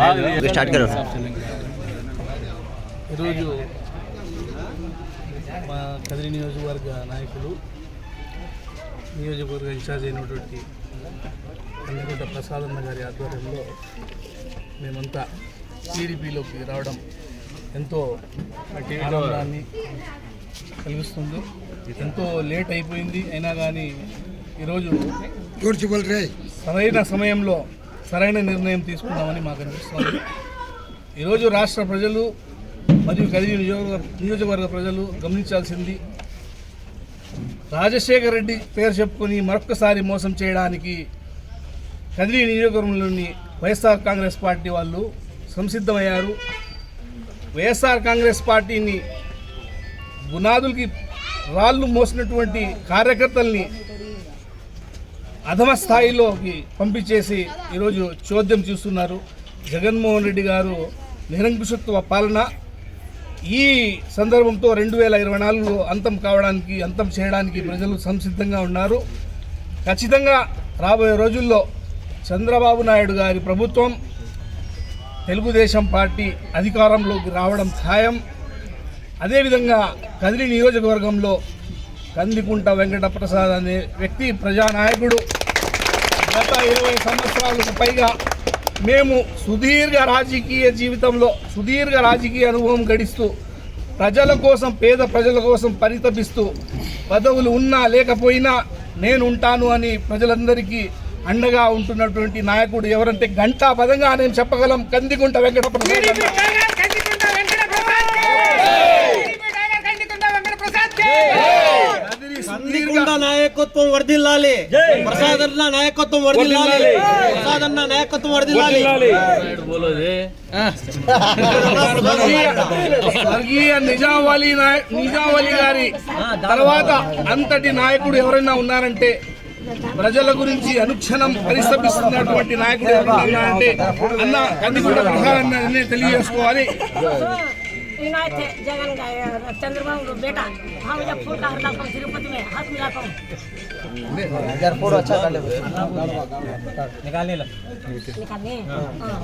Start కరో ఈరోజు మా కదిరి నియోజకవర్గ నాయకులు నియోజకవర్గ ఇన్ఛార్జ్ అయినటువంటి కందికొండ ప్రసాదన్న గారి ఆధ్వర్యంలో మేమంతా టీడీపీలోకి రావడం ఎంతో ఆనందాన్ని కలిగిస్తుంది. ఎంతో లేట్ అయిపోయింది అయినా కానీ ఈరోజు సరైన సమయంలో సరైన నిర్ణయం తీసుకున్నామని మాకు అనిపిస్తుంది. ఈరోజు రాష్ట్ర ప్రజలు మరియు కదిరి నియోజకవర్గ నియోజకవర్గ ప్రజలు గమనించాల్సింది రాజశేఖర రెడ్డి పేరు చెప్పుకొని మరొక్కసారి మోసం చేయడానికి కదిరి నియోజకవర్గంలోని వైఎస్ఆర్ కాంగ్రెస్ పార్టీ వాళ్ళు సంసిద్ధమయ్యారు. వైఎస్ఆర్ కాంగ్రెస్ పార్టీని గునాదులకి రాళ్ళు మోసినటువంటి కార్యకర్తల్ని అధమ స్థాయిలోకి పంపించేసి ఈరోజు చోద్యం చూస్తున్నారు. జగన్మోహన్ రెడ్డి గారు నిరంకుశత్వ పాలన. ఈ సందర్భంతో రెండు వేల ఇరవై నాలుగులో అంతం కావడానికి అంతం చేయడానికి ప్రజలు సంసిద్ధంగా ఉన్నారు. ఖచ్చితంగా రాబోయే రోజుల్లో చంద్రబాబు నాయుడు గారి ప్రభుత్వం తెలుగుదేశం పార్టీ అధికారంలోకి రావడం ఖాయం. అదేవిధంగా కదిరి నియోజకవర్గంలో కందికుంట వెంకట ప్రసాద్ అనే వ్యక్తి ప్రజానాయకుడు. గత ఇరవై సంవత్సరాలకు పైగా మేము సుదీర్ఘ రాజకీయ జీవితంలో సుదీర్ఘ రాజకీయ అనుభవం గడిస్తూ ప్రజల కోసం పేద ప్రజల కోసం పరితపిస్తూ పదవులు ఉన్నా లేకపోయినా నేను ఉంటాను అని ప్రజలందరికీ అండగా ఉంటున్నటువంటి నాయకుడు ఎవరంటే గంటా పదంగా నేను చెప్పగలం కందికుంట వెంకట ప్రసాద్ కందికుండ నాయకత్వం వర్ధిల్లాలి. ప్రసాదన్న నాయకత్వం వర్ధిల్లాలి. ప్రసాదన్న నాయకత్వం వర్ధిల్లాలి. స్వర్గీయ నిజాంవలి నిజాంవలి గారి తర్వాత అంతటి నాయకుడు ఎవరైనా ఉన్నారంటే ప్రజల గురించి అనుక్షణం పరిశ్రమిస్తున్నటువంటి నాయకుడు ఎవరైనా ఉన్నారంటే అన్న ప్రసాద్ అన్ననే తెలియజేసుకోవాలి. विनायक थे जगन चंद्रबाबू बेटा। हाँ, हम जब फूल का हरदा पाऊँ तिरुपति में हाथ मिला पाऊँ अच्छा कर ले। निकालने लग। निकालने? हाँ।, हाँ।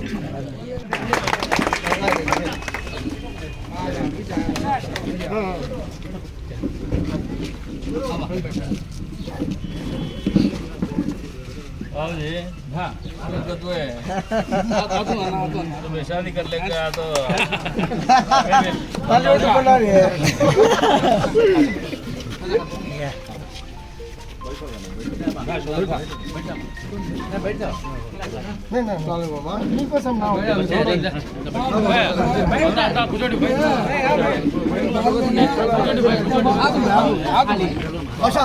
जी हाँ. तो है तो परेशानी कर लेगा तो हेलो तो बोला है बैठ जाओ नहीं नहीं चलो बाबा. नहीं पसंद ना हो बैठ जाओ बुज़ुर्ग बैठ जाओ आप आप अच्छा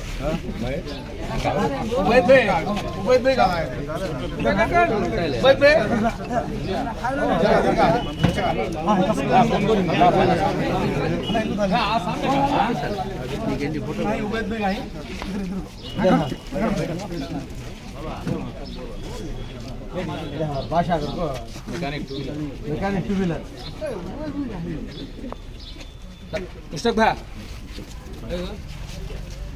पुस्तक भा कर रहा हूँ मैं तो देखो साथ में लगाओ।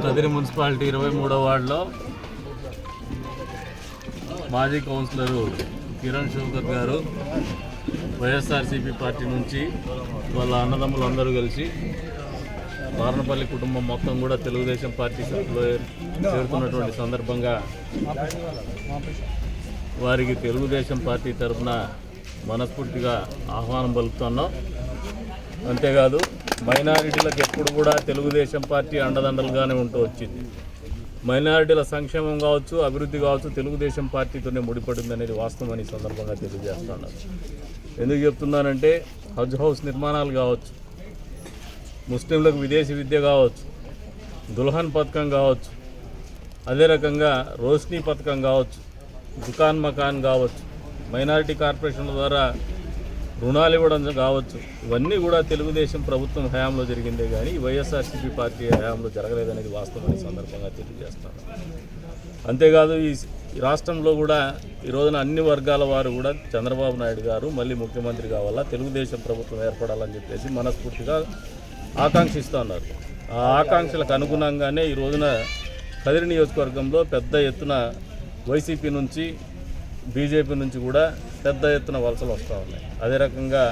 కదిరి మున్సిపాలిటీ ఇరవై మూడో వార్డులో మాజీ కౌన్సిలరు కిరణ్ శంకర్ గారు వైఎస్ఆర్సీపీ పార్టీ నుంచి వాళ్ళ అన్నదమ్ములు అందరూ కలిసి వారణపల్లి కుటుంబం మొత్తం కూడా తెలుగుదేశం పార్టీ సభలో చేరుతున్నటువంటి సందర్భంగా వారికి తెలుగుదేశం పార్టీ తరఫున మనస్ఫూర్తిగా ఆహ్వానం పలుకుతున్నాం. అంతేకాదు మైనారిటీలకు ఎప్పుడు కూడా తెలుగుదేశం పార్టీ అండదండలుగానే ఉంటూ వచ్చింది. మైనారిటీల సంక్షేమం కావచ్చు అభివృద్ధి కావచ్చు తెలుగుదేశం పార్టీతోనే ముడిపడింది అనేది వాస్తవం ఈ సందర్భంగా తెలియజేస్తున్నాను. ఎందుకు చెప్తున్నానంటే హజ్ హౌస్ నిర్మాణాలు కావచ్చు ముస్లింలకు విదేశీ విద్య కావచ్చు దుల్హన్ పథకం కావచ్చు అదే రకంగా రోష్ని పథకం కావచ్చు దుకాన్ మకాన్ కావచ్చు మైనారిటీ కార్పొరేషన్ల ద్వారా రుణాలు ఇవ్వడం కావచ్చు. ఇవన్నీ కూడా తెలుగుదేశం ప్రభుత్వం హయాంలో జరిగిందే కానీ వైఎస్ఆర్సీపీ పార్టీ హయాంలో జరగలేదనేది వాస్తవం సందర్భంగా తెలియజేస్తాను. అంతేకాదు ఈ ఈ రాష్ట్రంలో కూడా ఈ రోజున అన్ని వర్గాల వారు కూడా చంద్రబాబు నాయుడు గారు మళ్ళీ ముఖ్యమంత్రి కావాలా తెలుగుదేశం ప్రభుత్వం ఏర్పడాలని చెప్పేసి మనస్ఫూర్తిగా ఆకాంక్షిస్తున్నారు ఆ ఆకాంక్షలకు అనుగుణంగానే ఈ రోజున కదిరి నియోజకవర్గంలో పెద్ద ఎత్తున వైసీపీ నుంచి బీజేపీ నుంచి కూడా పెద్ద ఎత్తున వలసలు వస్తూ ఉన్నాయి. అదే రకంగా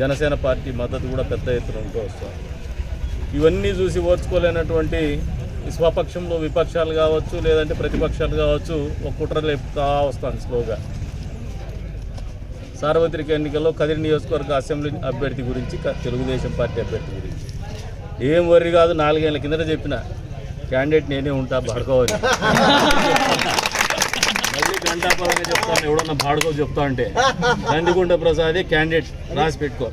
జనసేన పార్టీ మద్దతు కూడా పెద్ద ఎత్తున ఉంటూ వస్తుంది. ఇవన్నీ చూసి ఓర్చుకోలేనటువంటి స్వపక్షంలో విపక్షాలు కావచ్చు లేదంటే ప్రతిపక్షాలు కావచ్చు ఒక కుట్ర లేపుతా వస్తాను స్లోగా. సార్వత్రిక ఎన్నికల్లో కదిరి నియోజకవర్గ అసెంబ్లీ అభ్యర్థి గురించి తెలుగుదేశం పార్టీ అభ్యర్థి గురించి. ఏం వరి కాదు నాలుగేళ్ళ కిందట చెప్పిన క్యాండిడేట్ నేనే ఉంటా పడుకోవచ్చు అని చెప్తాను ఎవడన్నా భార్గవ్ చెప్తా అంటే. నందిగుంట ప్రసాదే క్యాండిడేట్ రాసి పెట్టుకో.